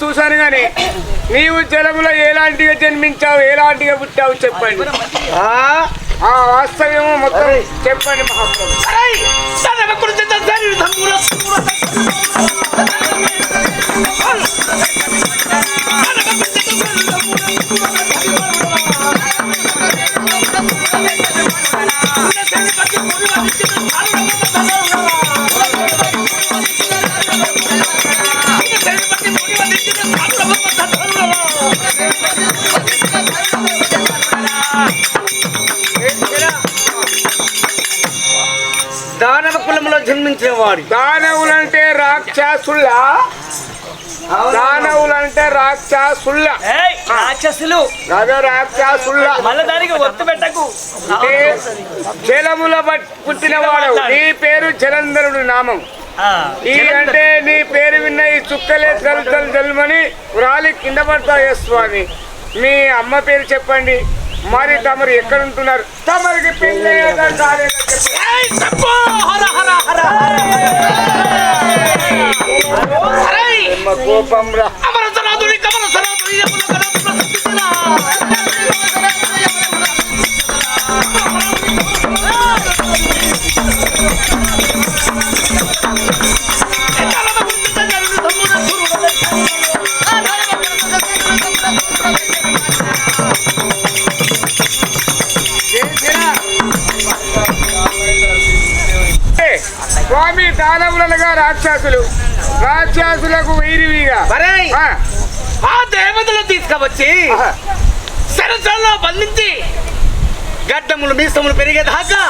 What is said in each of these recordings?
చూశాను గాని నీవు జలములో ఎలాంటిగా జన్మించావు ఎలాంటిగా పుట్టావు చెప్పండి ఆ, ఆ వాస్తవ్యము మొత్తం చెప్పండి మహాప్రభు వాడు దానవులంటే రాక్షసుల దానవులంటే రాక్షసుల ఏయ్, రాక్షసులు. అదే రాక్షసుల మళ్ళా దానికి ఒత్తు పెట్టకు. అంటే జలముల బట్- పుట్టిన వాడు నీ పేరు జలంధరుడు నామం. ఆ, ఈ అంటే నీ పేరు విన్న ఈ చుక్కలే జల్ జల్ జల్మని రాలి కింద పడతాయి స్వామి. మీ అమ్మ పేరు చెప్పండి. మరి తమరు ఎక్కడ ఉంటున్నారు తమరికి పెళ్ళి అయ్యేదా కాలేదా స్వామి దానవులనగా రాక్షసులు. రాక్షసులకు వైరివిగా. ఆ, దేవతలు తీసుకువచ్చి ఆహా. సరసల్లో బంధించి గడ్డములు మీసములు పెరిగేదాకా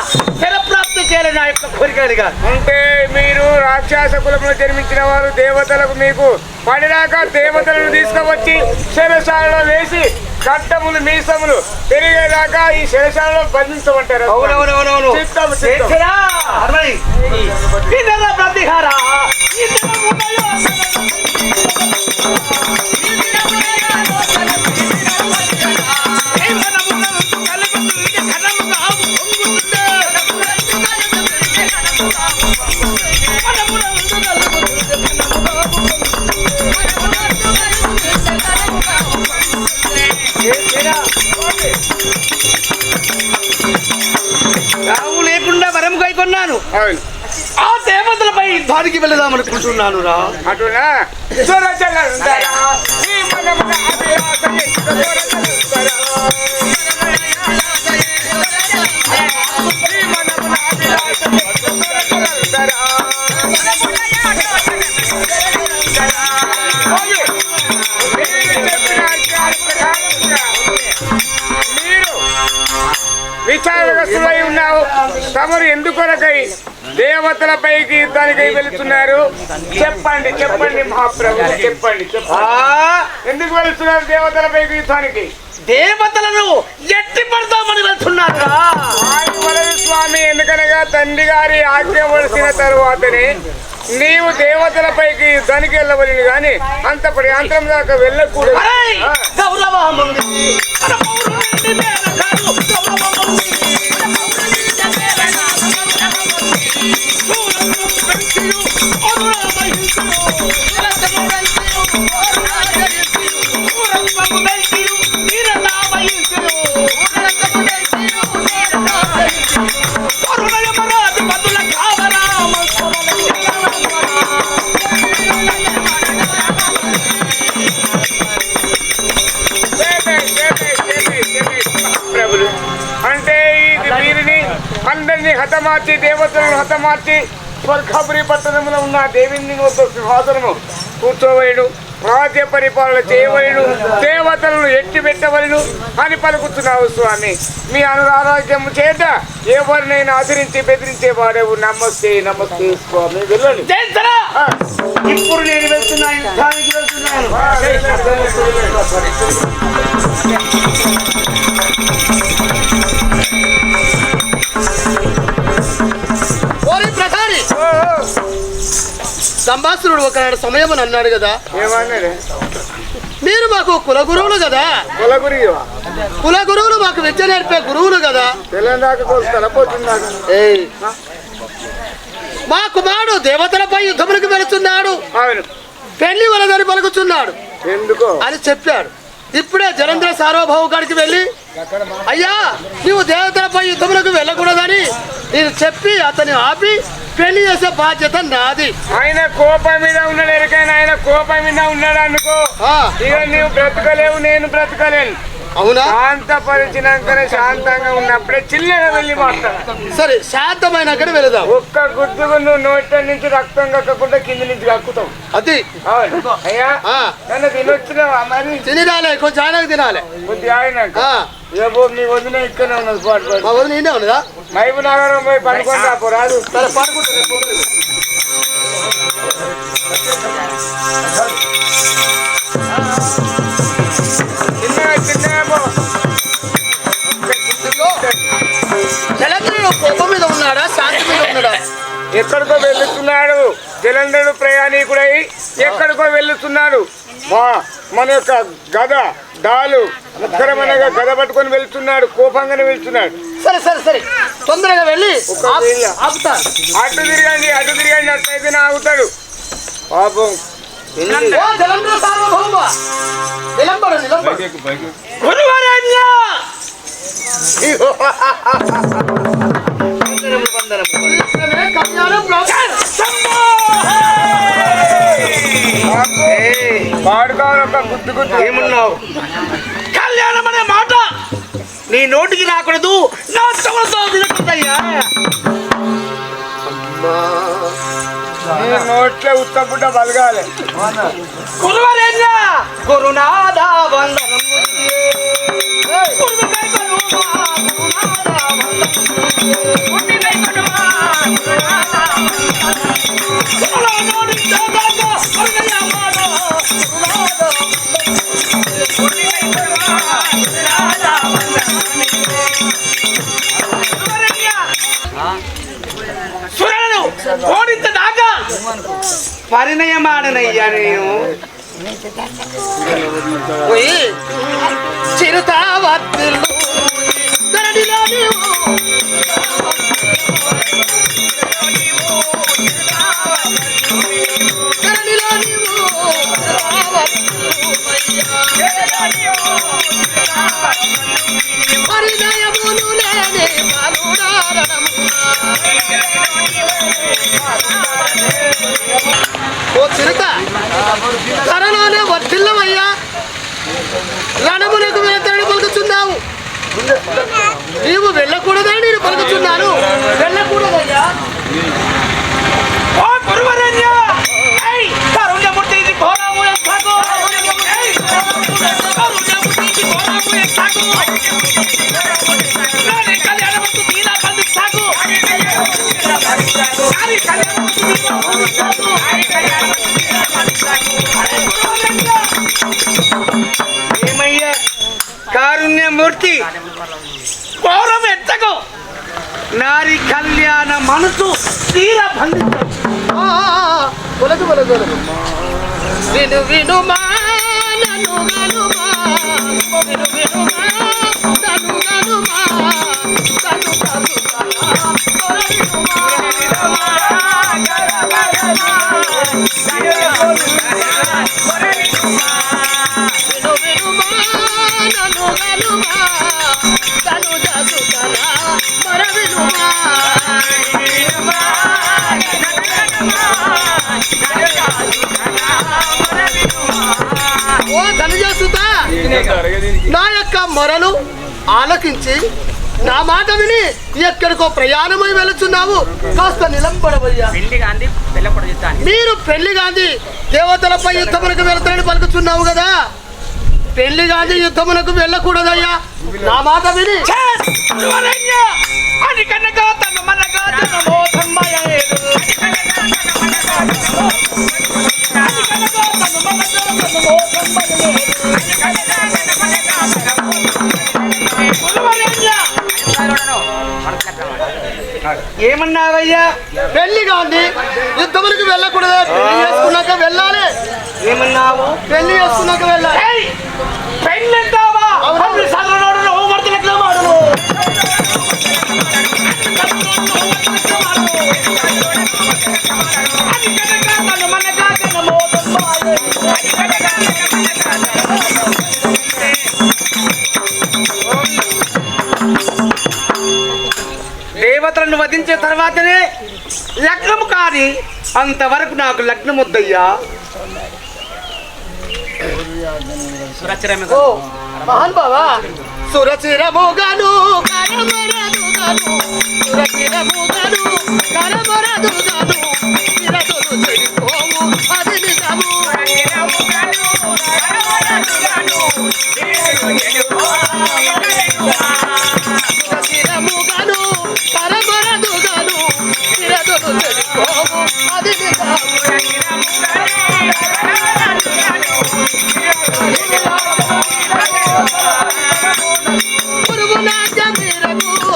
శరప్రాప్తి చేయాలని నా యొక్క కోరికలుగా. అంటే మీరు రాక్షస కులంలో జన్మించిన వారు దేవతలకు మీకు పడినాక దేవతలను తీసుకువచ్చి శరశాలలో వేసి గడ్డములు మీసములు పెరిగేదాకా ఈ శరశాలలో బంధించమంటారు. అవునవునవునవును. ప్రతిహార? రావు లేకుండా వరం కైకొన్నాను ఆ దేవతలపై యుద్ధానికి వెళదామనుకుంటున్నాను రా. అటునా? ఈ మనమున విచారగ్రస్తులై ఉన్నావు. తమరు ఎందుకొరకై దేవతలపైకి యుద్ధానికై వెళుతున్నారు? చెప్పండి చెప్పండి మహాప్రభు చెప్పండి ఎందుకు వెళుతున్నారు దేవతలపైకి యుద్ధానికి? దేవతలను ఎట్టి పడతామని వెళ్తున్నాను రా వారి వలన స్వామి ఎందుకనగా తండ్రి గారి ఆజ్ఞ వలసిన తరువాతనే నీవు దేవతలపైకి యుద్ధానికి వెళ్ళవలను గాని అంత ప్రాంతం దాకా వెళ్ళకూడదు. హతమార్చి స్వర్గపురి పట్టణంలో ఉన్న దేవిని ఒక సింహాసనము కూర్చోవలేడు రాజ్య పరిపాలన చేయవలను దేవతలను ఎట్టి పెట్టవలను అని పలుకుతున్నావు స్వామి. మీ అనురారోగ్యము చేత ఎవరినైనా ఆదరించి బెదిరించే వాడేవు. నమస్తే నమస్తే స్వామి. వెళ్ళండి. ఇప్పుడు నేను వెళ్తున్నాను. సంభాసురుడు ఒకనాడు సమయం అని అన్నాడు కదా. మీరు మాకు కుల గురువులు కదా. కుల గురువులు. మాకు విద్య నేర్పే గురువులు కదా. మా కుమారుడు దేవతలపై యుద్ధములకు వెళుతున్నాడు. పెళ్ళి వలదని పలుకుతున్నాడు. ఎందుకో? అని చెప్పాడు. ఇప్పుడే జలంధ్ర సార్వభౌమ కాడికి వెళ్ళి అయ్యా నీవు దేవతలపై యుద్ధములకు వెళ్ళకూడదని నేను చెప్పి అతన్ని ఆపి పెళ్ళి చేసే బాధ్యత నాది. ఆయన కోపం మీద ఉన్నాడు ఎరికైనా ఆయన కోపం మీద ఉన్నాడు అనుకో. ఆ, ఇక నీవు బ్రతకలేవు నేను బ్రతకలేను. అవునా? శాంతపరిచినాకనే శాంతంగా ఉన్నప్పుడే చిల్లగా వెళ్ళి మాట్లాడ సరే శాంతమైనాకనే వెళదాం. ఒక్క గుర్తుకు నువ్వు నోట్ల నుంచి రక్తం కక్కకుండా కింది నుంచి కక్కుతావు. అది? అయ్యా నన్ను తినొచ్చినావా మరి? తిని రాలే కొంచెం ఆయనకు తినాలి. కొద్ది ఆయన ఆ, ఏబో మీ వదిన ఇక్కడనే ఉన్నది పాటు మా వదిన ఉన్నదా? నగరం పోయి పడుకొని రాపో రాదు. సరే పడుకుంటా కోపం మీద ఉన్నాడా? శాంతి మీద ఉన్నాడా? ఎక్కడికో వెళ్తున్నాడు. జలంధరుడు ప్రయాణికుడై ఎక్కడికో వెళ్తున్నాడు. మా మన యొక్క గద డాలు ముఖరమనగా గద పట్టుకొని వెళ్తున్నాడు. కోపంగానే వెళ్తున్నాడు. సరే సరే సరే. తొందరగా వెళ్ళి అటు తిరగండి అటు తిరగండి అట్లయితే ఆగుతాడు. పాపం నిలంబడు ఏమన్నావు? కళ్యాణం అనే మాట నీ నోటికి రాకూడదు నా చెవులతో వినకూడదయ్యా నోట్లో ఉత్తపుట్ట బలగాలి గురువరేణ్య గురునాథ వందనం గురువుకై కొనుమా, పరిణయమాడనయ్యా నేను చిరుతా వర్తిల్లు ధరణిలో ఓ చిరుత. ధరలోనే వర్ధిల్లమయ్యా రణములకు వెళ్తాడని పలుకుచున్నావు. నీవు వెళ్ళకూడదని నేను పలుకుచున్నాను. వెళ్ళకూడదయ్యా. ఓ గురువరేణ్య! ఏమయ్యా? కారుణ్యమూర్తి. ఘోరం ఎంతకు నారి కళ్యాణ మనసు తీరా విను విను విను నా యొక్క మొరలు ఆలకించి నా మాట విని ఎక్కడికో ప్రయాణమై వెళుచున్నావు. కాస్త మీరు పెళ్ళి గాంధీ దేవతలపై యుద్ధమునకు వెళతారని పలుకుతున్నావు కదా. పెళ్ళి గాంధీ యుద్ధమునకు వెళ్ళకూడదయ్యా. నా మాట విని. తన ఏమన్నావయ్యా? పెళ్ళి గాంధీ యుద్ధమునకు వెళ్ళకూడదా? పెళ్ళి చేసుకున్నాక వెళ్ళాలి. ఏమన్నావు? పెళ్ళి చేసుకున్నాక వెళ్ళాలి. ఏయ్! పెళ్ళంటావా? వధించిన తర్వాతనే లగ్నం కాని అంతవరకు నాకు లగ్నం వద్దయ్యా మహాన్ బావా. సురచిరముగను కరమరదుగను సురచిరముగను కరమరదుగను. রাখো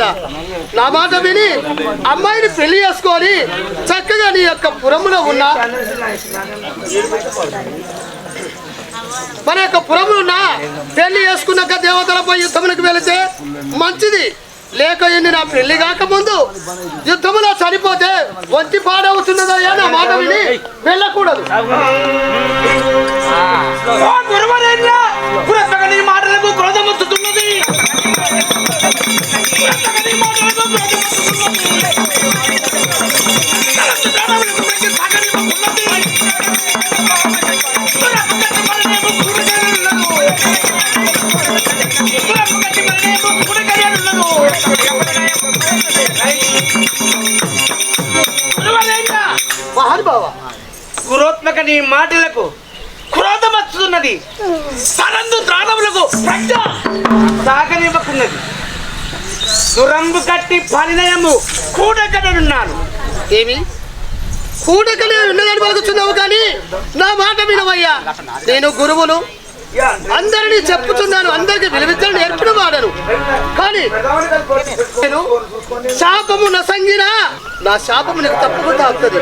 కదా నా మాట విని అమ్మాయిని పెళ్ళి చేసుకొని చక్కగా నీ యొక్క పురములో ఉన్న మన యొక్క పురములో ఉన్న పెళ్ళి చేసుకున్నాక దేవతలపై యుద్ధములకు వెళితే మంచిది. లేక ఎన్ని నా పెళ్ళి కాకముందు యుద్ధములో చనిపోతే వంచి పాడవుతున్నదో నా మాట విని వెళ్ళకూడదు. మాటలకు క్రోధం గురోత్మక నీ మాటలకు క్రోధమచ్చుతున్నది వస్తున్నది. సరందు త్రాణములకు ప్రజ్ఞ సాగనివ్వకున్నది. దురంబు కట్టి పరిణయము కూడగడనున్నాను ఏమి? ఉన్నదని పలుకుతున్నావు కానీ నా మాట వినవయ్యా. నేను గురువును. అందరినీ చెప్పుతున్నాను అందరికి విలువిద్యను నేర్పిన వాడను. కానీ నేను శాపము నసంగిన నా శాపము నీకు తప్పకుండా తాకుతుంది.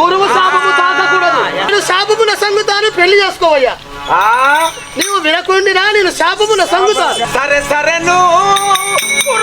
గురువు శాపము తాకకూడదు. నేను శాపము నసంగుతాను పెళ్ళి చేసుకోవయ్యా. నీవు వినకుండినా నేను శాపము నసంగుతాను. సరే. సరే సరేను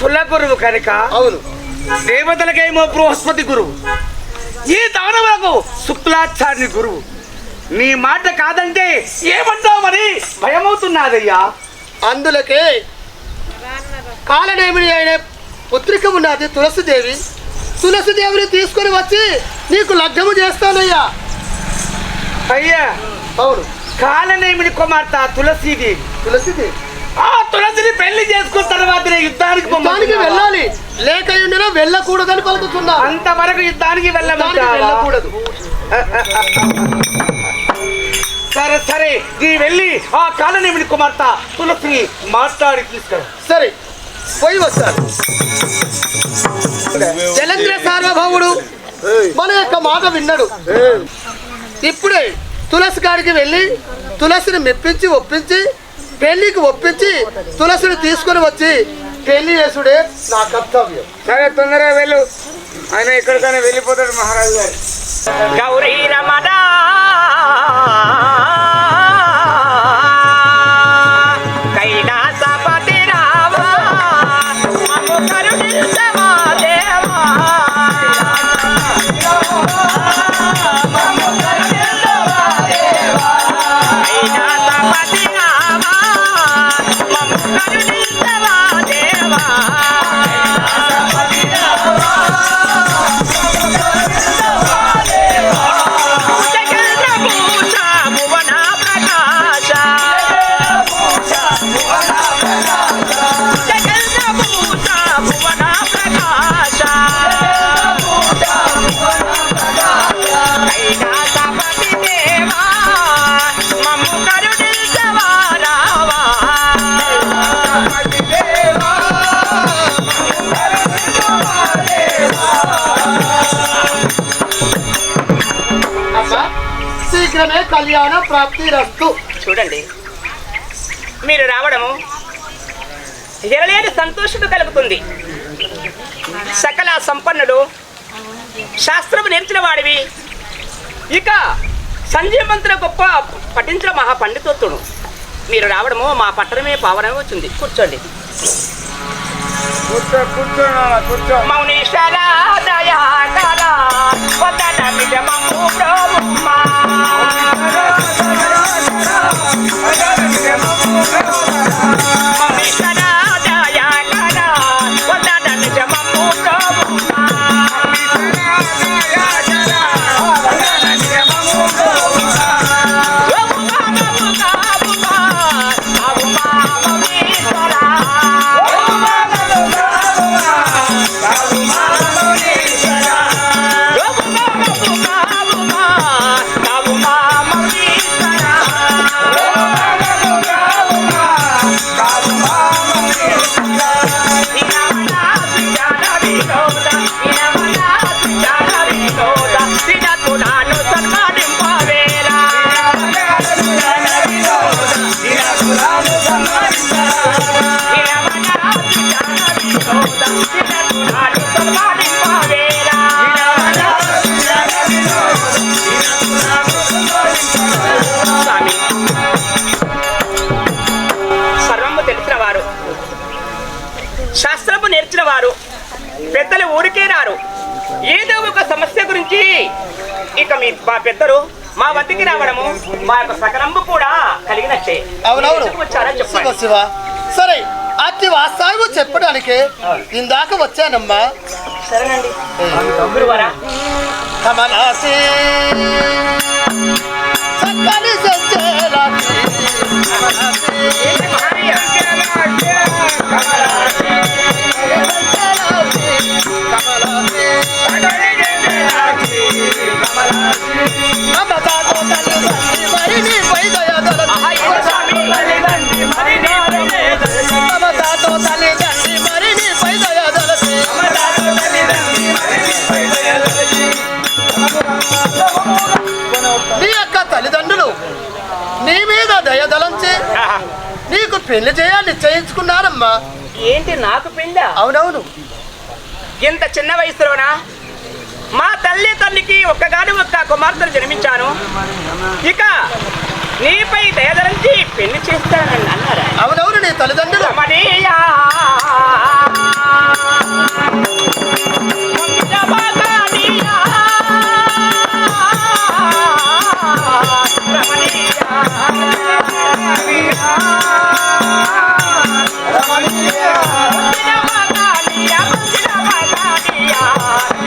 కుల గురువు కనుక అవును. దేవతలకేమో బృహస్పతి గురువు. ఈ దానవులకు శుక్లాచార్య గురువు. నీ మాట కాదంటే ఏమంటావని భయమవుతున్నాదయ్యా. అందులకే కాలనేమిని అయిన పుత్రిక ఉన్నది తులసిదేవి. తులసిదేవిని తీసుకొని వచ్చి నీకు లగ్నము చేస్తానయ్యా. అయ్యా అవును. కాలనేమిని కుమార్తె తులసిది తులసిదేవి. ఆ తులసిని పెళ్ళి చేసుకున్న తర్వాత యుద్ధానికి దానికి? వెళ్ళాలి. లేక ఉండినా వెళ్ళకూడదని పలుకుతున్నా. అంతవరకు యుద్ధానికి వెళ్ళమంటావా? వెళ్ళకూడదు. సరే సరే నీ వెళ్ళి ఆ కాలనేమిని కుమార్తె తులసిని మాట్లాడి తీసుకురా. సరే పోయి వస్తాను. జలంధ్ర సార్వభౌముడు మన యొక్క మాట విన్నాడు. ఇప్పుడే తులసి కాడికి వెళ్ళి తులసిని మెప్పించి ఒప్పించి పెళ్ళికి ఒప్పించి తులసిని తీసుకొని వచ్చి పెళ్ళి చేసుడే నా కర్తవ్యం. సరే తొందరగా వెళ్ళు. ఆయన ఎక్కడికైనా వెళ్ళిపోతాడు మహారాజు గారు. గౌరీ రమణ శీఘ్రమే కళ్యాణ ప్రాప్తి రస్తు. చూడండి. మీరు రావడము ఎరలేని సంతోషత కలుగుతుంది. సకల సంపన్నుడు శాస్త్రము నేర్చిన వాడివి. ఇక సంజయమంతుల గొప్ప పఠించిన మహా పండితోత్తుడు మీరు రావడము మా పట్టణమే పావనమే వచ్చింది. కూర్చోండి. కూర్చో కూర్చో కూర్చో. మౌనేశ్వర వదనమిద వారు. శాస్త్రము నేర్చిన వారు. పెద్దలు ఊరికే రారు. ఏదో ఒక సమస్య గురించి ఇక మీ మా పెద్దలు మా వద్దకి రావడము మా యొక్క సకలంబు కూడా కలిగినట్టే. అవునవును. ఎందుకు వచ్చారో శివ చెప్పండి. శివ సరే అతి వాస్తవము చెప్పడానికి ఇందాక వచ్చానమ్మా. సరేనండి. చక్కని నీ యొక్క తల్లిదండ్రులు నీ మీద దయదలంచి ఆహా, నీకు పెళ్ళి చేయాలి నిశ్చయించుకున్నారమ్మా ఏంటి నాకు పిండా అవునవును. ఇంత చిన్న వయసులోనా? మా తల్లి తండ్రికి ఒక్కగాని ఒక్క కుమార్తెను జన్మించాను. ఇక నీపై దయదరించి పెళ్ళి చేస్తానని అన్నారా? అవునవును నీ తల్లిదండ్రులు. రమణీయా. రమణీయా.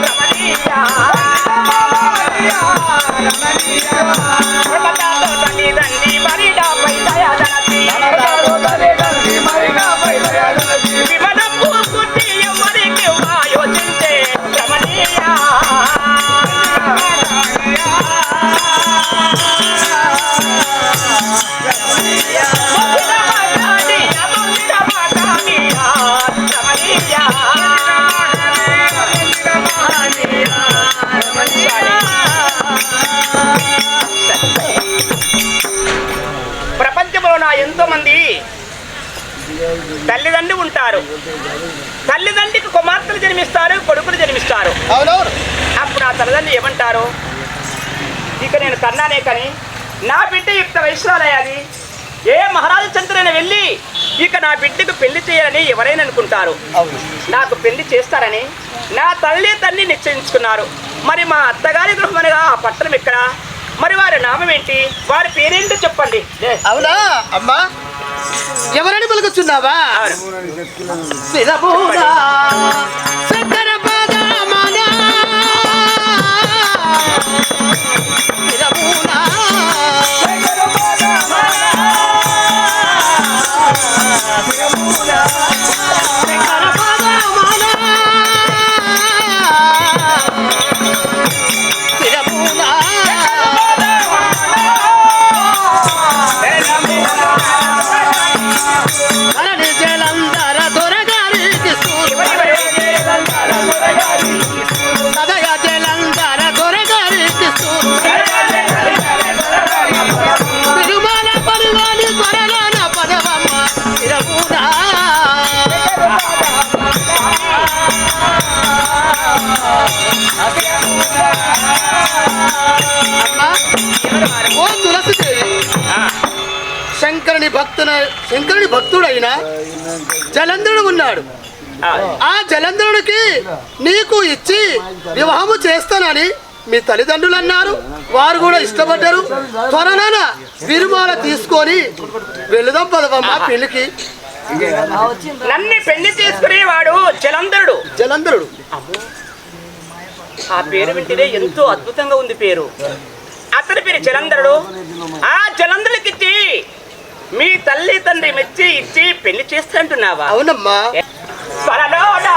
రమణీయా. రమణాతో తల్లిదండ్రి మరిడాపై ఇక నేను కన్నానే కానీ నా బిడ్డ యుక్త వయసురాలయ్యాది ఏ మహారాజు చంద్రులైన వెళ్ళి ఇక నా బిడ్డకు పెళ్ళి చేయాలని ఎవరైనా అనుకుంటారు. నాకు పెళ్ళి చేస్తారని నా తల్లి తండ్రి నిశ్చయించుకున్నారు. మరి మా అత్తగారి గృహం అనగా ఆ పట్టణం ఎక్కడ? మరి వారి నామం ఏంటి? వారి పేరేంటో చెప్పండి. అవునా? అమ్మా. ఎవరని పలుకుతున్నావా? శంకరుని భక్తున శంకరుని భక్తుడైన జలంధరుడు ఉన్నాడు. ఆ, జలంధరుడికి నీకు ఇచ్చి వివాహము చేస్తానని మీ తల్లిదండ్రులు అన్నారు. వారు కూడా ఇష్టపడ్డారు. త్వరలోన విరుమాల తీసుకొని వెళుదాం పదవమ్మ పెళ్ళికి నన్ను పెళ్ళి చేసుకునేవాడు జలంధరుడు. జలంధరుడు. ఆ పేరు వింటేనే ఎంతో అద్భుతంగా ఉంది పేరు. అతని పేరు జలంధరుడు. ఆ జలంధరుడికి మీ తల్లి తండ్రి మెచ్చి ఇచ్చి పెళ్ళి చేస్తాంటున్నావా? అవునమ్మా? పరలోనా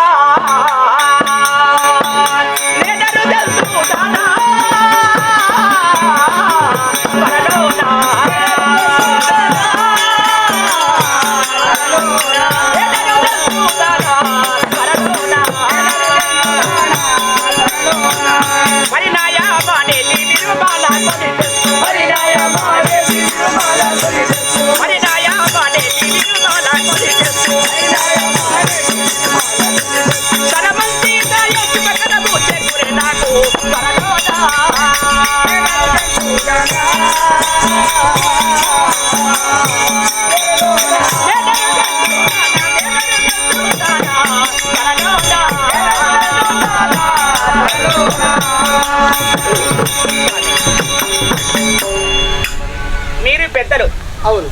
పెద్దలు అవును.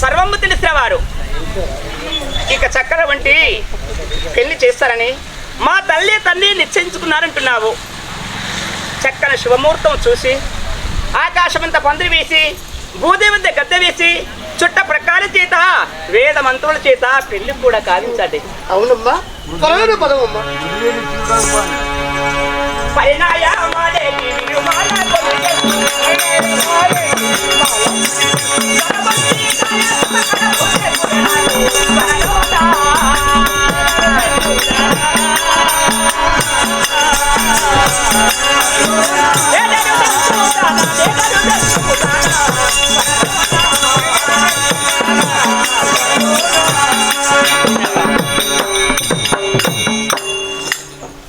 సర్వము తెలిసిన వారు ఇక చక్కెర వంటి పెళ్ళి చేస్తారని మా తల్లి తండ్రి నిశ్చయించుకున్నారంటున్నావు. చక్కని శుభముహూర్తం చూసి ఆకాశమంత పందిరి వేసి భూదేవంత గద్దె వేసి చుట్ట ప్రకారం చేత వేద మంత్రుల చేత పెళ్ళి కూడా కావించండి అవునమ్మా. త్వరలోనే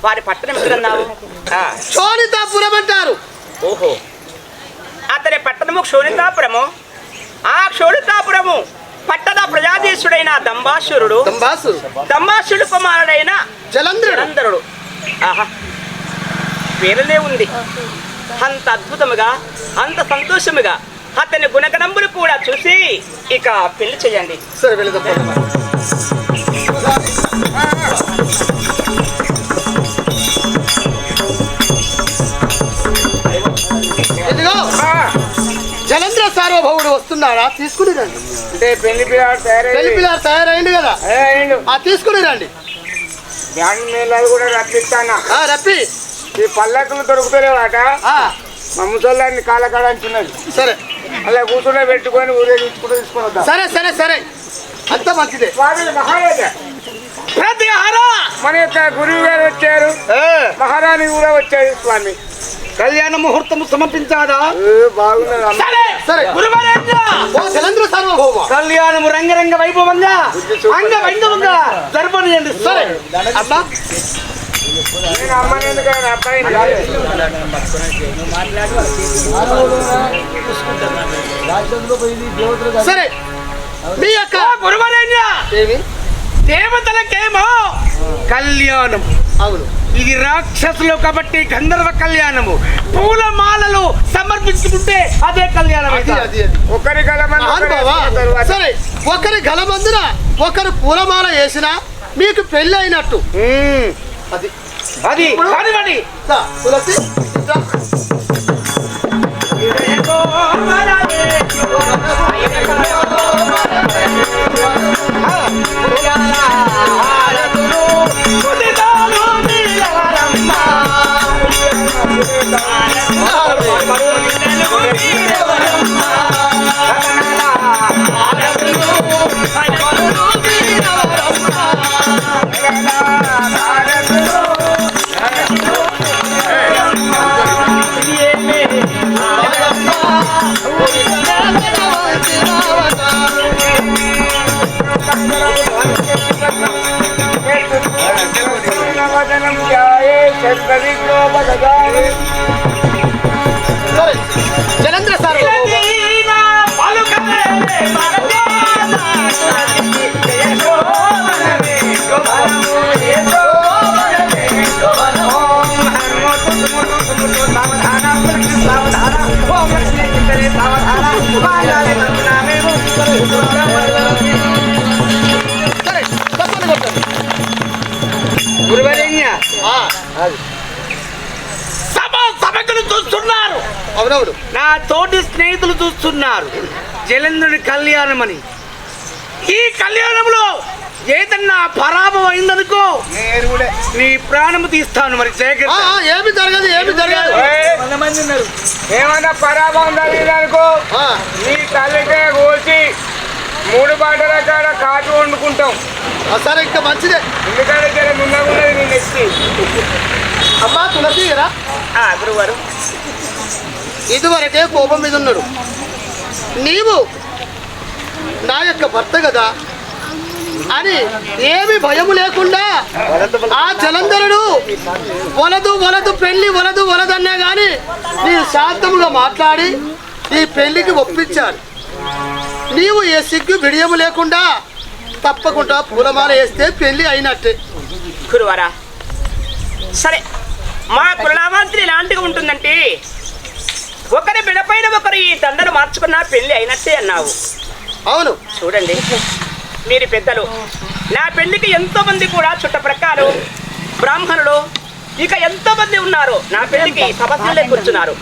వారి పట్టణం ఎక్కడన్నావు? ఆ, శోణితాపురం అంటారు ఓహో. అతని పట్టణము క్షోణితాపురము. ఆ క్షోణితాపురము పట్టణ ప్రజాధీశుడైన దంబాసురుడు దంబాసు దంబాసుడు కుమారుడైన జలంధరుడు. ఆహా పేరులే ఉంది. అంత అద్భుతముగా అంత సంతోషముగా అతని గుణగణములు కూడా చూసి ఇక పెళ్ళి చేయండి. సరే సార్వభౌముడు వస్తున్నాడా తీసుకుని రండి. అంటే పెళ్ళి పిల్లాడు పెళ్ళి తయారై పిల్లలు తయారైంది కదా? ఆ తీసుకుని రండి. బ్యాంక్ మేళాలు కూడా రప్పిస్తానా? ఆ రప్పి. ఈ పల్లకులు దొరుకుతలేవాట? మా ముసలాన్ని కాలకాడ అంటున్నది. సరే. అలా కూర్చునే పెట్టుకొని ఊరేగించుకుంటూ తీసుకొని వద్దాం. సరే సరే సరే. అంత మంచిదే. మహారాజా. మన యొక్క గురువు గారు వచ్చారు. మహారాణి కూడా వచ్చారు స్వామి. కళ్యాణ ముహూర్తము సమర్పించాదా ఏ, బాగున్నది అమ్మ. సరే సరే. గురువరేంద్ర ఓ జలంధ్ర సార్వభౌమ కళ్యాణము రంగరంగ వైభవంగా అంగ వైభవంగా జరపనియండి సరే అమ్మా నేను అమ్మని ఎందుకని అబ్బాయిని కాదు. సరే మీ యొక్క గురువరేంద్ర ఏమి దేవతలకేమో కళ్యాణం అవును ఇది రాక్షసులు కాబట్టి గంధర్వ కళ్యాణము పూలమాలలు సమర్పించుకుంటే అదే కళ్యాణం ఒకరి. సరే ఒకరి గలమందున ఒకరు పూలమాల వేసినా మీకు పెళ్ళి అయినట్టు. అది అది కానివ్వండి తులసి. వదనం ధ్యాయే శంకరి సరే సభ సభకులు చూస్తున్నారు. అవునవును. నా తోటి స్నేహితులు చూస్తున్నారు. జలేంద్రుడి కళ్యాణం అని ఈ కళ్యాణంలో ఏదన్నా పరాభవం అయిందనుకో నీ ప్రాణము తీస్తాను మరి జాగ్రత్త ఆ, ఏమి జరగదు ఏమి జరగదు. ఏమన్నా పరాభవం జరిగిందనుకో ఆ, నీ తల్లికే కోసి మూడు బాటల కాడ కాటు వండుకుంటాం. సరే ఇంకా మంచిదే. ఎందుకంటే జర ముందున్నది నీ నెక్కి అమ్మా తులసి కదా? గురువారు. ఇదివరకే కోపం మీద ఉన్నాడు. నీవు నా యొక్క భర్త కదా అని ఏమి భయము లేకుండా ఆ జలంధరుడు వలదు వలదు పెళ్ళి వలదు వలదన్నా గాని నీ శాంతముగా మాట్లాడి ఈ పెళ్ళికి ఒప్పించాడు. నీవు ఏ సిగ్గు బిడియము లేకుండా తప్పకుండా పూలమాల వేస్తే పెళ్ళి అయినట్టే. గురువారా సరే మా కులనామాంత్రి ఎలాంటిగా ఉంటుందంటే ఒకరి బిడపైన ఒకరు ఈ దండను మార్చుకున్న పెళ్ళి అయినట్టే అన్నావు. అవును. చూడండి మీరు పెద్దలు నా పెళ్ళికి ఎంతో మంది కూడా చుట్టప్రకాలు బ్రాహ్మణులు ఇక ఎంతో మంది ఉన్నారు నా పెళ్ళికి సభస్సులే కూర్చున్నారు.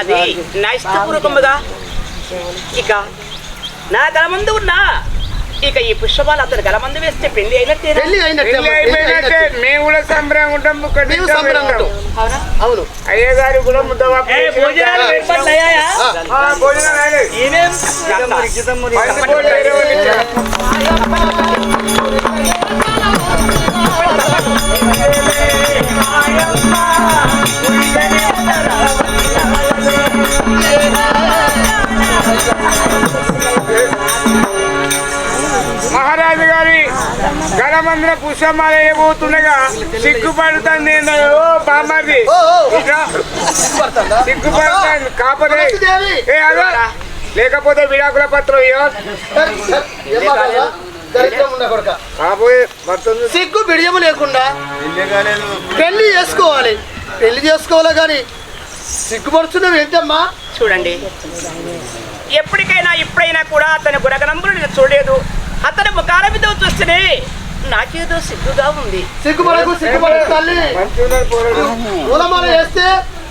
అది నా ఇష్టపూర్వకముగా ఇక నా గల ముందు ఉన్నా. ఇక ఈ పుష్పమాలు అతను గల మందు వేస్తే పెళ్ళి అయినట్టే పెళ్ళి అయినట్టే పెళ్ళి అమ్మా, పెళ్ళి అయిపోయినట్టే. అయినట్టే. మేము కూడా సంబరం ఉంటాం సంబరం అవును? అయ్యగారి కూడా ముద్ద భోజనాలు ఏర్పాట్లు అయ్యాయా? ఆ, భోజనం అయినాయి. పంది కోడి ఇరవై నిమిషాలు. పుష్పమాల వేయబోతుండగా సిగ్గుపడుతుంది ఓ బామ్మది? సిగ్గుపడుతుంది. ఏ అదో. లేకపోతే విడాకుల పత్రం. కాబోయే పడుతుంది సిగ్గు బిడియము లేకుండా పెళ్ళి చేసుకోవాలి. పెళ్ళి చేసుకోవాలి కానీ సిగ్గుపడుతున్నావు ఏంటమ్మా? చూడండి. ఎప్పటికైనా ఇప్పుడైనా కూడా అతని గురగనంబులు నేను చూడలేదు. అతని ముఖాల మీద చూస్తేనే నాకేదో సిగ్గుగా ఉంది. సిగ్గుపడకు సిగ్గుపడకు తల్లి. పూలమాల వేస్తే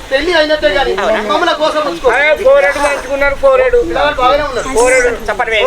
పెళ్ళి అయినట్టే కానీ మమ్మల కోసం మంచుకున్నారు బాగానే ఉన్నారు చెప్పండి